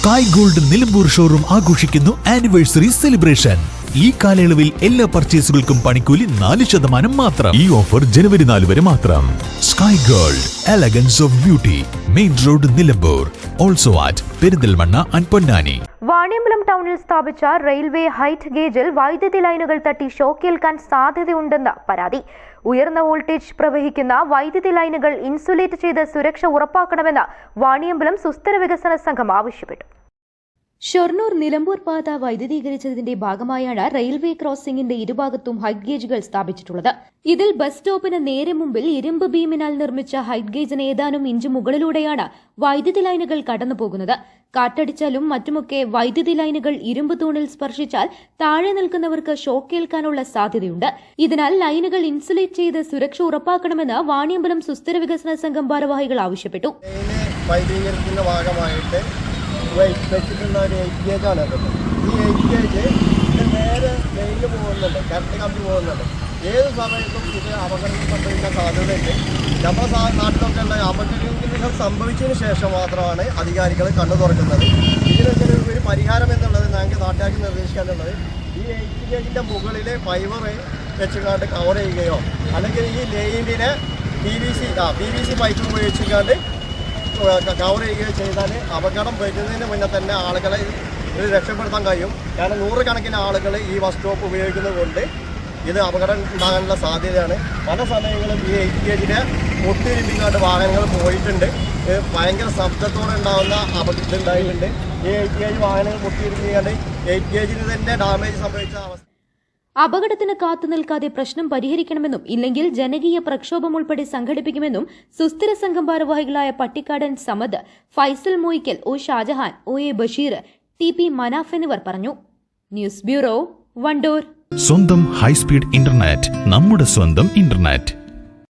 Sky gold Nilambur showroom ആഘോഷിക്കുന്നു anniversary celebration ഈ കാലയളവിൽ എല്ലാ പർച്ചേസുകൾക്കും പണിക്കൂലി നാല് ശതമാനം മാത്രം. ഈ ഓഫർ ജനുവരി നാല് വരെ മാത്രം. Sky Gold elegance of beauty main road Nilambur. Also at Perinthalmanna and Ponnani Vaniyambalam ടൗണിൽ സ്ഥാപിച്ച റെയിൽവേ ഹൈറ്റ് ഗേജിൽ വൈദ്യുതി ലൈനുകൾ തട്ടി ഷോക്കേൽക്കാൻ സാധ്യതയുണ്ടെന്ന് പരാതി. ഉയർന്ന വോൾട്ടേജ് പ്രവഹിക്കുന്ന വൈദ്യുതി ലൈനുകൾ ഇൻസുലേറ്റ് ചെയ്ത് സുരക്ഷ ഉറപ്പാക്കണമെന്ന് വാണിയമ്പലം സുസ്ഥിര വികസന സംഘം ആവശ്യപ്പെട്ടു. ഷൊർണൂർ നിലമ്പൂർ പാത വൈദ്യുതീകരിച്ചതിന്റെ ഭാഗമായാണ് റെയിൽവേ ക്രോസിംഗിന്റെ ഇരുഭാഗത്തും ഹൈറ്റ് ഗേജുകൾ സ്ഥാപിച്ചിട്ടുള്ളത്. ഇതിൽ ബസ് സ്റ്റോപ്പിന് നേരെ മുമ്പിൽ ഇരുമ്പ് ബീമിനാൽ നിർമ്മിച്ച ഹൈറ്റ് ഗേജിന് ഏതാനും ഇഞ്ച് മുകളിലൂടെയാണ് വൈദ്യുതി ലൈനുകൾ കടന്നുപോകുന്നത്. കാറ്റടിച്ചാലും മറ്റുമൊക്കെ വൈദ്യുതി ലൈനുകൾ ഇരുമ്പ് തൂണിൽ സ്പർശിച്ചാൽ താഴെ നിൽക്കുന്നവർക്ക് ഷോക്ക് ഏൽക്കാനുള്ള സാധ്യതയുണ്ട്. ഇതിനാൽ ലൈനുകൾ ഇൻസുലേറ്റ് ചെയ്ത് സുരക്ഷ ഉറപ്പാക്കണമെന്ന് വാണിയമ്പലം സുസ്ഥിര വികസന സംഘം ഭാരവാഹികൾ ആവശ്യപ്പെട്ടു. വെച്ചിട്ടുള്ള ഒരു എയ്റ്റ് ഗേജ് ആണ് ഇത് ഈ എയ്റ്റ് ഗേജ് നേരെ മെയിനിൽ പോകുന്നുണ്ട് കറണ്ട് കമ്പി പോകുന്നുണ്ട് ഏത് സമയത്തും ഇത് അപകടങ്ങൾ സംഭവിക്കാൻ സാധ്യതയുണ്ട് നമ്മുടെ നാട്ടിലൊക്കെ ഉള്ള അപകടങ്ങൾ സംഭവിച്ചതിന് ശേഷം മാത്രമാണ് അധികാരികൾ കണ്ണു തുറക്കുന്നത് ഇതിനൊക്കെ ഒരു- പരിഹാരം എന്നുള്ളത് ഞങ്ങൾക്ക് നാട്ടുകാർക്ക് നിർദ്ദേശിക്കാനുള്ളത് ഈ എയ്റ്റ് ഗേജിന്റെ മുകളിൽ ഫൈബർ വെച്ചുകൊണ്ട് കവർ ചെയ്യുകയോ അല്ലെങ്കിൽ ഈ ലൈനിനെ പി വി സി ആ പി വി സി പൈപ്പ് ഉപയോഗിച്ചുകൊണ്ട് കവർ ചെയ്യുകയോ ചെയ്താൽ അപകടം വരുന്നതിന് മുന്നേ തന്നെ ആളുകളെ ഇത് രക്ഷപ്പെടുത്താൻ കഴിയും. കാരണം നൂറുകണക്കിന് ആളുകൾ ഈ ബസ് സ്റ്റോപ്പ് ഉപയോഗിക്കുന്നത് കൊണ്ട് ഇത് അപകടം ഉണ്ടാകാനുള്ള സാധ്യതയാണ്. പല സമയങ്ങളും ഈ എയ്റ്റ് ഗേജിനെ ഒട്ടിരിപ്പിക്കാണ്ട് വാഹനങ്ങൾ പോയിട്ടുണ്ട്. ഭയങ്കര ശബ്ദത്തോടെ ഉണ്ടാകുന്ന അപകടം ഉണ്ടായിട്ടുണ്ട്. ഈ എയ്റ്റ് കെ ജി വാഹനങ്ങൾ മുട്ടിയിരിപ്പിക്കാണ്ട് എയ്റ്റ് കെ ജിന് തന്നെ ഡാമേജ് സംഭവിച്ച അവസ്ഥ അപകടത്തിന് കാത്തുനിൽക്കാതെ പ്രശ്നം പരിഹരിക്കണമെന്നും ഇല്ലെങ്കിൽ ജനകീയ പ്രക്ഷോഭം ഉൾപ്പെടെ സംഘടിപ്പിക്കുമെന്നും സുസ്ഥിര സംഘം ഭാരവാഹികളായ Pattikkadan Samad Faisal Moykkal O Shajahan O A Basheer T P Manaf എന്നിവർ പറഞ്ഞു. News bureau Wandoor. സ്വന്തം ഹൈസ്പീഡ് ഇന്റർനെറ്റ് നമ്മുടെ സ്വന്തം ഇന്റർനെറ്റ്.